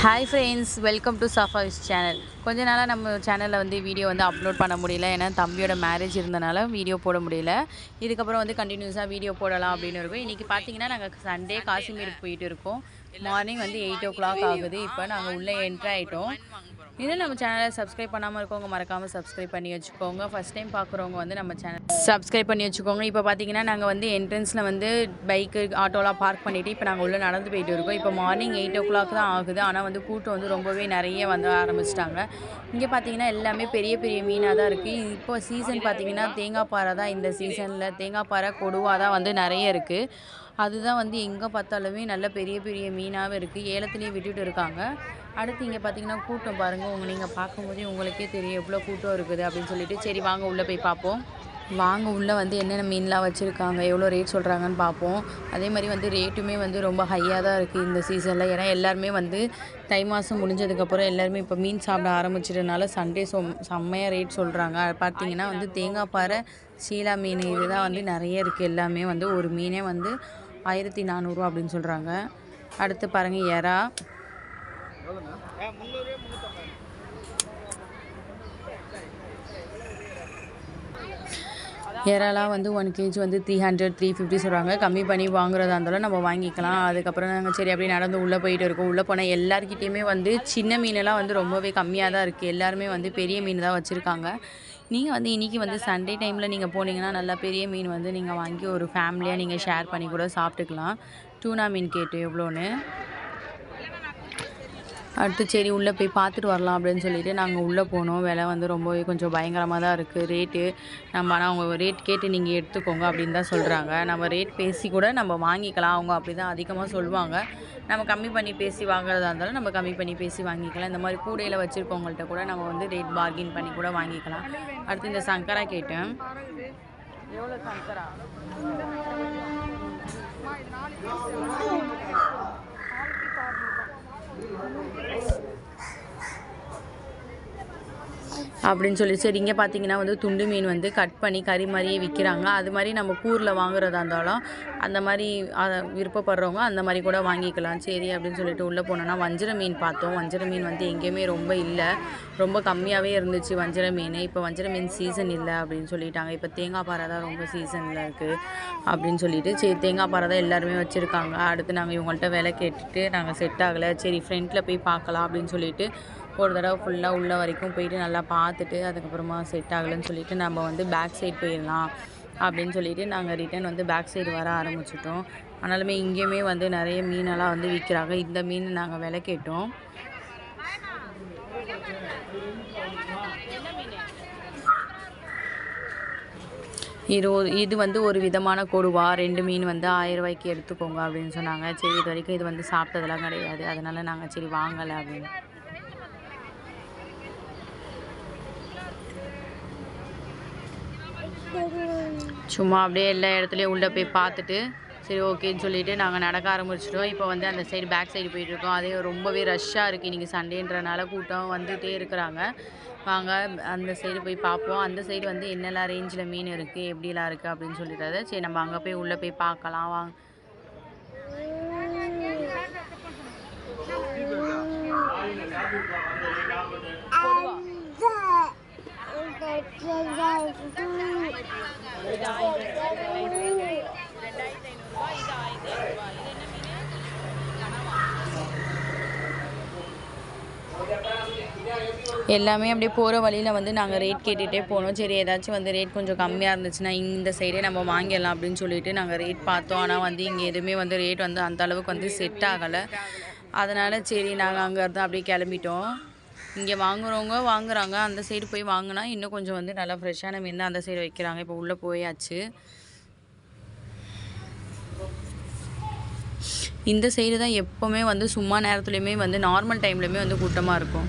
Hi friends welcome to Safavi's channel கொஞ்ச நாளாக நம்ம சேனலில் வந்து வீடியோ வந்து அப்லோட் பண்ண முடியல. ஏன்னா தம்பியோட மேரேஜ் இருந்தனால வீடியோ போட முடியல. இதுக்கப்புறம் வந்து கண்டினியூஸாக வீடியோ போடலாம் அப்படின்னு இருக்கும். இன்றைக்கி பார்த்தீங்கன்னா நாங்கள் சண்டே காஷ்மீருக்கு போயிட்டு இருக்கோம். மார்னிங் வந்து எயிட் ஓ கிளாக் ஆகுது. இப்போ நாங்கள் உள்ளே என்ட்ரு ஆகிட்டோம் இன்னும் நம்ம சேனலை சப்ஸ்கிரைப் பண்ணாமல் இருக்கவங்க மறக்காமல் சப்ஸ்கிரைப் பண்ணி வச்சுக்கோங்க. ஃபஸ்ட் டைம் பார்க்குறவங்க வந்து நம்ம சேனல் சப்ஸ்கிரைப் பண்ணி வச்சுக்கோங்க. இப்போ பார்த்தீங்கன்னா நாங்கள் வந்து என்ட்ரன்ஸில் வந்து பைக்கு ஆட்டோலாம் பார்க் பண்ணிவிட்டு இப்போ நாங்கள் உள்ளே நடந்து போயிட்டு இருக்கோம். இப்போ மார்னிங் எயிட் ஓ கிளாக் தான் ஆகுது. ஆனால் வந்து கூட்டம் வந்து ரொம்பவே நிறைய வந்து ஆரம்பிச்சிட்டாங்க. இங்கே பார்த்தீங்கன்னா எல்லாமே பெரிய பெரிய மீனாக தான் இருக்குது இப்போ சீசன் பார்த்தீங்கன்னா தேங்காய் பாறை தான் இந்த சீசனில் தேங்காய் பாறை கொடுவாக தான் வந்து நிறைய இருக்குது அதுதான் வந்து எங்கே பார்த்தாலுமே நல்ல பெரிய பெரிய மீனாகவே இருக்குது ஏலத்துலேயும் விட்டுட்டு இருக்காங்க. அடுத்து இங்கே பார்த்தீங்கன்னா கூட்டம் பாருங்கள் உங்கள் நீங்கள் பார்க்கும்போதே உங்களுக்கே தெரியும் எவ்வளோ கூட்டம் இருக்குது அப்படின்னு சொல்லிட்டு. சரி வாங்க உள்ளே போய் பார்ப்போம் வாங்க உள்ளே வந்து என்னென்ன மீன்லாம் வச்சுருக்காங்க எவ்வளோ ரேட் சொல்கிறாங்கன்னு பார்ப்போம் அதே மாதிரி வந்து ரேட்டுமே வந்து ரொம்ப ஹையாக தான் இருக்குது இந்த சீசனில் ஏன்னா எல்லாருமே வந்து தை மாதம் முடிஞ்சதுக்கப்புறம் எல்லாருமே இப்போ மீன் சாப்பிட ஆரம்பிச்சிட்டனால சண்டே சொம் செம்மையாக ரேட் சொல்கிறாங்க பார்த்தீங்கன்னா வந்து தேங்காய் பாறை சீலா மீன் இதுதான் வந்து நிறைய இருக்குது எல்லாமே வந்து ஒரு மீனே வந்து ஆயிரத்தி நானூறுரூவா அப்படின்னு சொல்கிறாங்க அடுத்து பாருங்கள் எறா. இறாலாம் வந்து ஒன் கேஜி வந்து த்ரீ ஹண்ட்ரட் த்ரீ ஃபிஃப்டி சொல்கிறாங்க கம்மி பண்ணி வாங்குறதா இருந்தாலும் நம்ம வாங்கிக்கலாம். அதுக்கப்புறம் நாங்கள் சரி அப்படியே நடந்து உள்ளே போயிட்டு இருக்கோம். உள்ளே போனால் எல்லாருக்கிட்டேயுமே வந்து சின்ன மீனெல்லாம் வந்து ரொம்பவே கம்மியாக தான் இருக்குது எல்லாருமே வந்து பெரிய மீன் தான் வச்சுருக்காங்க. நீங்கள் வந்து இன்றைக்கி வந்து சண்டே டைமில் நீங்கள் போனீங்கன்னா நல்லா பெரிய மீன் வந்து நீங்கள் வாங்கி ஒரு ஃபேமிலியாக நீங்கள் ஷேர் பண்ணி கூட சாப்பிட்டுக்கலாம். டூனா மீன் கேட்டு எவ்வளோன்னு? அடுத்து சரி உள்ளே போய் பார்த்துட்டு வரலாம் அப்படின்னு சொல்லிட்டு நாங்கள் உள்ளே போனோம். விலை வந்து ரொம்பவே கொஞ்சம் பயங்கரமாக தான் இருக்குது ரேட்டு நம்ம ஆனால் அவங்க ரேட் கேட்டு நீங்கள் எடுத்துக்கோங்க அப்படின்னு தான் சொல்கிறாங்க நம்ம ரேட் பேசி கூட நம்ம வாங்கிக்கலாம். அவங்க அப்படி தான் அதிகமாக சொல்லுவாங்க. நம்ம கம்மி பண்ணி பேசி வாங்குறதா இருந்தாலும் நம்ம கம்மி பண்ணி பேசி வாங்கிக்கலாம். இந்த மாதிரி கூடையில் வச்சுருக்கவங்கள்ட்ட கூட நம்ம வந்து ரேட் பார்கின் பண்ணி கூட வாங்கிக்கலாம். அடுத்து இந்த சங்கரா கேட்டேன். எவ்வளோ சங்கரா? Thanks. அப்படின்னு சொல்லி. சரி இங்கே பார்த்தீங்கன்னா வந்து துண்டு மீன் வந்து கட் பண்ணி கறி மாதிரியே விற்கிறாங்க அது மாதிரி நம்ம கூரில் வாங்குறதா இருந்தாலும் அந்த மாதிரி அதை விருப்பப்படுறவங்க அந்த மாதிரி கூட வாங்கிக்கலாம். சரி அப்படின்னு சொல்லிட்டு உள்ளே போனோன்னா வஞ்சிர மீன் பார்த்தோம். வஞ்சிர மீன் வந்து எங்கேயுமே ரொம்ப இல்லை. ரொம்ப கம்மியாகவே இருந்துச்சு வஞ்சிர மீன். இப்போ வஞ்சிர மீன் சீசன் இல்லை அப்படின்னு சொல்லிட்டாங்க. இப்போ தேங்காய் பாறை தான் ரொம்ப சீசனில் இருக்குது அப்படின்னு சொல்லிட்டு. சரி தேங்காய் பாறை தான் எல்லாருமே வச்சுருக்காங்க. அடுத்து நாங்கள் இவங்கள்ட்ட விலை கேட்டுட்டு நாங்கள் செட் ஆகலை. சரி ஃப்ரெண்டில் போய் பார்க்கலாம் அப்படின்னு சொல்லிட்டு ஒரு தடவை ஃபுல்லாக உள்ள வரைக்கும் போயிட்டு நல்லா பார்த்துட்டு அதுக்கப்புறமா செட் ஆகலைன்னு சொல்லிட்டு நம்ம வந்து பேக் சைட் போயிடலாம் அப்படின்னு சொல்லிட்டு நாங்கள் ரிட்டன் வந்து பேக் சைடு வர ஆரம்பிச்சிட்டோம். ஆனாலுமே இங்கேயுமே வந்து நிறைய மீனெல்லாம் வந்து விற்கிறாங்க. இந்த மீன் நாங்கள் விலை கேட்டோம். இது ஒரு இது வந்து ஒரு விதமான கொடுவா. ரெண்டு மீன் வந்து ஆயிரம் ரூபாய்க்கு எடுத்துக்கோங்க அப்படின்னு சொன்னாங்க. சரி இது வரைக்கும் இது வந்து சாப்பிட்டதெல்லாம் கிடையாது. அதனால் நாங்கள் சரி வாங்கலை அப்படின்னு. சும்மா அப்படியே எல்லா இடத்துலையும் உள்ளே போய் பார்த்துட்டு சரி ஓகேன்னு சொல்லிட்டு நாங்கள் நடக்க ஆரம்பிச்சிட்டோம். இப்போ வந்து அந்த சைடு பேக் சைடு போயிட்டுருக்கோம் அதே ரொம்பவே ரஷ்ஷாக இருக்குது இன்றைக்கி சண்டேன்றனால கூட்டம் வந்துகிட்டே இருக்கிறாங்க. வாங்க அந்த சைடு போய் பார்ப்போம். அந்த சைடு வந்து என்னெல்லாம் ரேஞ்சில் மீன் இருக்குது எப்படிலாம் இருக்குது அப்படின்னு சொல்லிட்டு சரி நம்ம அங்கே போய் உள்ளே போய் பார்க்கலாம். வாங்க. எல்லாமே அப்படியே போகிற வழியில் வந்து நாங்கள் ரேட் கேட்டுகிட்டே போனோம். சரி ஏதாச்சும் வந்து ரேட் கொஞ்சம் கம்மியாக இருந்துச்சுன்னா இந்த சைடே நம்ம வாங்கிடலாம் அப்படின்னு சொல்லிட்டு நாங்கள் ரேட் பார்த்தோம். ஆனால் வந்து இங்கே எதுவுமே வந்து ரேட் வந்து அந்த அளவுக்கு வந்து செட் ஆகலை. அதனால் சரி நாங்கள் அங்கேருந்து அப்படியே கிளம்பிட்டோம். இங்கே வாங்குறவங்க வாங்குறாங்க. அந்த சைடு போய் வாங்கினா இன்னும் கொஞ்சம் வந்து நல்லா ஃப்ரெஷ்ஷான மீன் தான் அந்த சைடு வைக்கிறாங்க. இப்போ உள்ளே போயாச்சு. இந்த சைடு தான் எப்போவுமே வந்து சும்மா நேரத்துலையுமே வந்து நார்மல் டைம்லையுமே வந்து கூட்டமாக இருக்கும்.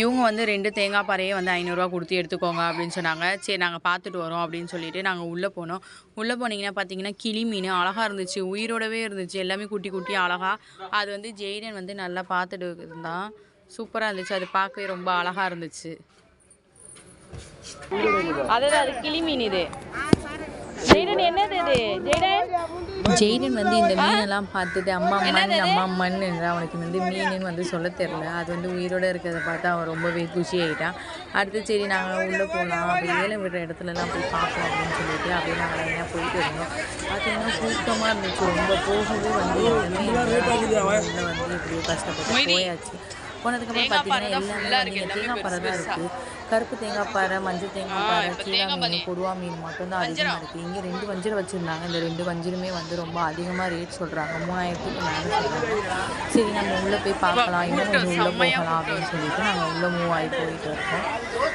இவங்க வந்து ரெண்டு தேங்காய் பாறையே வந்து ஐநூறுரூவா கொடுத்து எடுத்துக்கோங்க அப்படின்னு சொன்னாங்க. சரி நாங்கள் பார்த்துட்டு வரோம் அப்படின்னு சொல்லிட்டு நாங்கள் உள்ளே போனோம். உள்ளே போனீங்கன்னா பார்த்தீங்கன்னா கிளி மீன் அழகாக இருந்துச்சு. உயிரோடவே இருந்துச்சு. எல்லாமே குட்டி குட்டி அழகாக அது வந்து ஜெய்டன் வந்து நல்லா பார்த்துட்டு இருந்தான். சூப்பராக இருந்துச்சு. அது பார்க்கவே ரொம்ப அழகாக இருந்துச்சு. அது கிளி மீன் இது. ஜெய்டன் என்னது இது? ஜெய்டன் ஜெய்டன் வந்து இந்த மீனெல்லாம் பார்த்துட்டு அம்மா அம்மான்னு அம்மா அம்மான்னு அவனுக்கு வந்து மீனுன்னு வந்து சொல்ல தெரில அது வந்து உயிரோட இருக்கிறத பார்த்து அவன் ரொம்பவே குஷி ஆகிட்டான் அடுத்து சரி நாங்கள் உள்ளே போகலாம் அப்படி ஏலம் விடுற இடத்துலலாம் போய் பார்ப்போம் அப்படின்னு சொல்லிட்டு அப்படியே நாங்கள் லைனாக போயிட்டு இருந்தோம். பார்த்தீங்கன்னா கூட்டமாக இருந்துச்சு. ரொம்ப போகவே வந்து வந்து இப்படியோ கஷ்டப்பட்டு போயாச்சு. போனதுக்கப்புறம் பார்த்தீங்கன்னா எல்லாமே தேங்காய் பாறை தான் இருக்குது கருப்பு தேங்காய் பாறை மஞ்சள் தேங்காய் பாறை கீழா மீன் கொடுவா மீன் மட்டும்தான் அதிகமாக இருக்குது இங்கே ரெண்டு வஞ்சிரம் வச்சுருந்தாங்க. இந்த ரெண்டு வஞ்சிரமே வந்து ரொம்ப அதிகமாக ரேட் சொல்கிறாங்க மூணாயிரத்துக்கு மேலே சொல்கிறாங்க சரி நம்ம உள்ளே போய் பார்க்கலாம். இன்னும் கொஞ்சம் உள்ளே போகலாம் அப்படின்னு சொல்லிட்டு நாங்கள் உள்ளே மூவ் ஆகி போயிட்டு இருக்கோம்.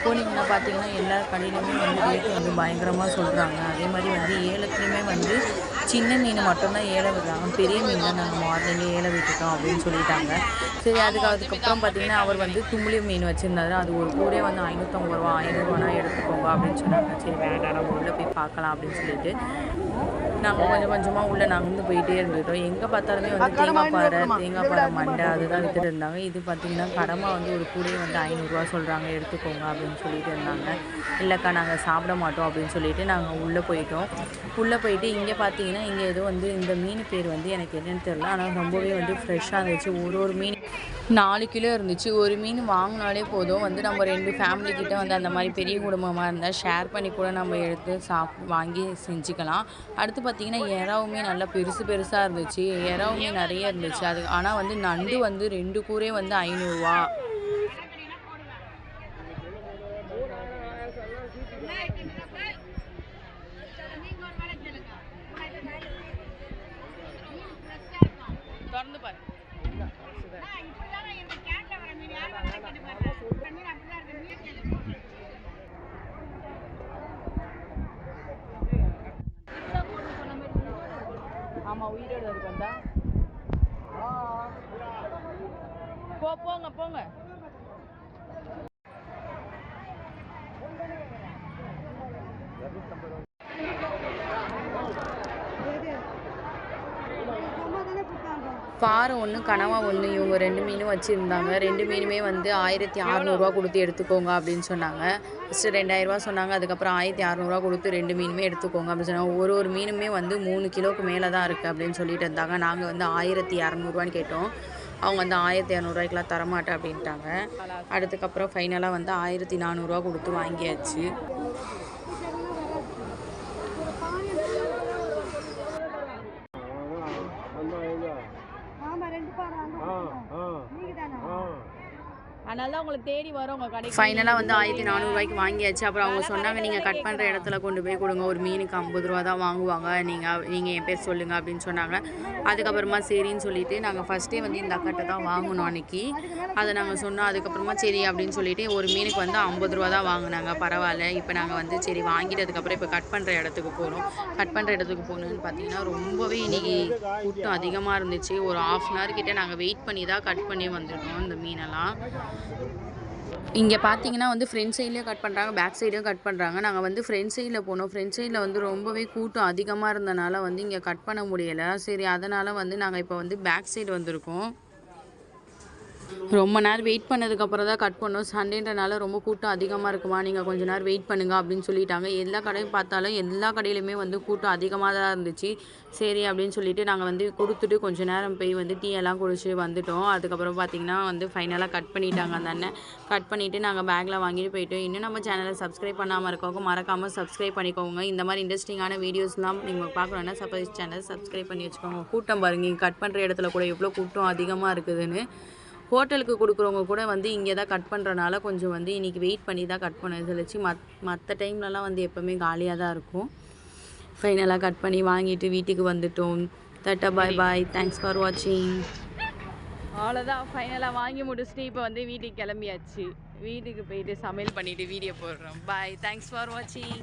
போனீங்கன்னா பார்த்தீங்கன்னா எல்லா கடையிலுமே வந்து ரேட் வந்து பயங்கரமாக சொல்கிறாங்க அதே மாதிரி வந்து ஏலத்துலேயுமே வந்து சின்ன மீன் மட்டும்தான் ஏல விடுறாங்க. பெரிய மீன் தான் நாங்கள் மார்னிங்கே ஏல விட்டுட்டோம் அப்படின்னு சொல்லிட்டாங்க. சரி அதுக்கு அதுக்கப்புறம் பார்த்தீங்கன்னா அவர் வந்து தும்புளி மீன் வச்சுருந்தாரு. அது ஒரு கூடே வந்து ஐநூற்றம்பது ரூபா ஐநூறுரூவானா எடுத்துக்கோங்க அப்படின்னு சொன்னாங்க. சரி வேண்டாம் நம்ம உள்ளே போய் பார்க்கலாம் அப்படின்னு சொல்லிட்டு நாங்கள் கொஞ்சம் கொஞ்சமாக உள்ளே நகர்ந்து போயிட்டே இருந்துட்டோம். எங்கே பார்த்தாலுமே வந்து தேங்காய் பாறை தேங்காய் பாறை மண்டை அதுதான் வித்துட்டு இருந்தாங்க. இது பார்த்தீங்கன்னா கடமா வந்து ஒரு கூடையே வந்து ஐநூறுரூவா சொல்கிறாங்க எடுத்துக்கோங்க அப்படின்னு சொல்லிட்டு இருந்தாங்க. இல்லைக்கா நாங்கள் சாப்பிட மாட்டோம் அப்படின்னு சொல்லிட்டு நாங்கள் உள்ளே போயிட்டோம். உள்ளே போயிட்டு இங்கே பார்த்தீங்கன்னா இங்கே ஏதோ வந்து இந்த மீன் பேர் வந்து எனக்கு என்னன்னு தெரியல. ஆனால் ரொம்பவே வந்து ஃப்ரெஷ்ஷாக இருந்துச்சு. ஒரு ஒரு மீன் நாலு கிலோ இருந்துச்சு. ஒரு மீன் வாங்கினாலே போதும். வந்து நம்ம ரெண்டு ஃபேமிலி கிட்ட வந்து அந்த மாதிரி பெரிய குடும்பமாக இருந்தால் ஷேர் பண்ணி கூட நம்ம எடுத்து சாப் வாங்கி செஞ்சுக்கலாம். அடுத்து பார்த்திங்கன்னா எறாவுமே நல்லா பெருசு பெருசாக இருந்துச்சு. எறாவுமே நிறைய இருந்துச்சு. அது ஆனால் வந்து நண்டு வந்து ரெண்டு கூரே வந்து ஐநூறுரூவா திறந்து பாரு ஆமாம் உயிரோட இருக்கா போ போங்க போங்க. பாறை ஒன்று கனவா ஒன்று இவங்க ரெண்டு மீனும் வச்சுருந்தாங்க. ரெண்டு மீனுமே வந்து ஆயிரத்தி அறநூறுவா கொடுத்து எடுத்துக்கோங்க அப்படின்னு சொன்னாங்க. ஃபஸ்ட்டு ரெண்டாயிரரூவா சொன்னாங்க அதுக்கப்புறம் ஆயிரத்தி அறநூறுவா கொடுத்து ரெண்டு மீனுமே எடுத்துக்கோங்க அப்படின்னு சொன்னாங்க. ஒரு ஒரு மீனுமே வந்து மூணு கிலோவுக்கு மேலே தான் இருக்குது அப்படின்னு சொல்லிட்டு இருந்தாங்க. நாங்கள் வந்து ஆயிரத்தி இரநூறுவான்னு கேட்டோம். அவங்க வந்து ஆயிரத்தி இரநூறுவாய்க்கெலாம் தரமாட்டேன் அப்படின்ட்டாங்க. அதுக்கப்புறம் ஃபைனலாக வந்து ஆயிரத்தி நானூறுரூவா கொடுத்து வாங்கியாச்சு ஆமா ரெண்டு பாரு அங்க நீங்க தானா அதனால தான் உங்களை தேடி வரோம் உங்கள் கடை ஃபைனலாக வந்து ஆயிரத்தி நானூறுரூவாய்க்கு வாங்கியாச்சு. அப்புறம் அவங்க சொன்னாங்க நீங்கள் கட் பண்ணுற இடத்துல கொண்டு போய் கொடுங்க. ஒரு மீனுக்கு ஐம்பது ரூபா தான் வாங்குவாங்க. நீங்கள் நீங்கள் என் பேர் சொல்லுங்கள் அப்படின்னு சொன்னாங்க. அதுக்கப்புறமா சரின்னு சொல்லிட்டு நாங்கள் ஃபஸ்ட்டே வந்து இந்த அக்காட்ட தான் வாங்கினோம் அன்னைக்கு. அதை நாங்கள் சொன்னோம். அதுக்கப்புறமா சரி அப்படின்னு சொல்லிட்டு ஒரு மீனுக்கு வந்து ஐம்பது ரூபா தான் வாங்கினாங்க. பரவாயில்ல. இப்போ நாங்கள் வந்து சரி வாங்கிட்டதுக்கப்புறம் இப்போ கட் பண்ணுற இடத்துக்கு போகிறோம் கட் பண்ணுற இடத்துக்கு போகணுன்னு பார்த்தீங்கன்னா ரொம்பவே இன்னைக்கு கூட்டம் அதிகமாக இருந்துச்சு. ஒரு ஆஃப் அன் ஹவர் கிட்ட நாங்கள் வெயிட் பண்ணி தான் கட் பண்ணி வந்துட்டோம் இந்த மீனெல்லாம். இங்கே பார்த்தீங்கன்னா வந்து ஃப்ரண்ட் சைட்லேயும் கட் பண்ணுறாங்க பேக் சைடும் கட் பண்ணுறாங்க நாங்கள் வந்து ஃப்ரண்ட் சைடில் போனோம். ஃப்ரண்ட் சைடில் வந்து ரொம்பவே கூட்டம் அதிகமாக இருந்தனால வந்து இங்கே கட் பண்ண முடியலை. சரி அதனால் வந்து நாங்கள் இப்போ வந்து பேக் சைடு வந்திருக்கோம். ரொம்ப நேரம் வெயிட் பண்ணதுக்கப்புறம் தான் கட் பண்ணோம். சண்டேன்றனால ரொம்ப கூட்டம் அதிகமாக இருக்குமா? நீங்கள் கொஞ்ச நேரம் வெயிட் பண்ணுங்க அப்படின்னு சொல்லிட்டாங்க. எல்லா கடையும் பார்த்தாலும் எல்லா கடையிலுமே வந்து கூட்டம் அதிகமாக தான் இருந்துச்சு. சரி அப்படின்னு சொல்லிட்டு நாங்கள் வந்து கொடுத்துட்டு கொஞ்சம் நேரம் போய் வந்து டீ எல்லாம் குடிச்சு வந்துட்டோம். அதுக்கப்புறம் பார்த்தீங்கன்னா வந்து ஃபைனலாக கட் பண்ணிட்டாங்க அந்த அண்ணன். கட் பண்ணிவிட்டு நாங்கள் பேக்கில் வாங்கிட்டு போயிட்டோம். இன்னும் நம்ம சேனலை சப்ஸ்கிரைப் பண்ணாமல் இருக்கவங்க மறக்காமல் சப்ஸ்கிரைப் பண்ணிக்கோங்க. இந்த மாதிரி இன்ட்ரெஸ்டிங்கான வீடியோஸ்லாம் நீங்கள் பார்க்கணுன்னா சப்போஸ் சேனல் சப்ஸ்கிரைப் பண்ணி வச்சுக்கோங்க. கூட்டம் பாருங்க. கட் பண்ணுற இடத்துல கூட எவ்வளோ கூட்டம் அதிகமாக இருக்குதுன்னு. ஹோட்டலுக்கு கொடுக்குறவங்க கூட வந்து இங்கே தான் கட் பண்ணுறனால கொஞ்சம் வந்து இன்றைக்கி வெயிட் பண்ணி தான் கட் பண்ண சொல்லிச்சு. மத் மற்ற டைம்லலாம் வந்து எப்போவுமே காலியாக தான் இருக்கும். ஃபைனலாக கட் பண்ணி வாங்கிட்டு வீட்டுக்கு வந்துட்டோம். தட்டா பாய் பாய் தேங்க்ஸ் ஃபார் வாட்சிங் அவ்வளோதான் ஃபைனலாக வாங்கி முடிச்சுட்டு இப்போ வந்து வீட்டுக்கு கிளம்பியாச்சு. வீட்டுக்கு போயிட்டு சமையல் பண்ணிவிட்டு வீடியோ போடுறோம். பாய் தேங்க்ஸ் ஃபார் வாட்சிங்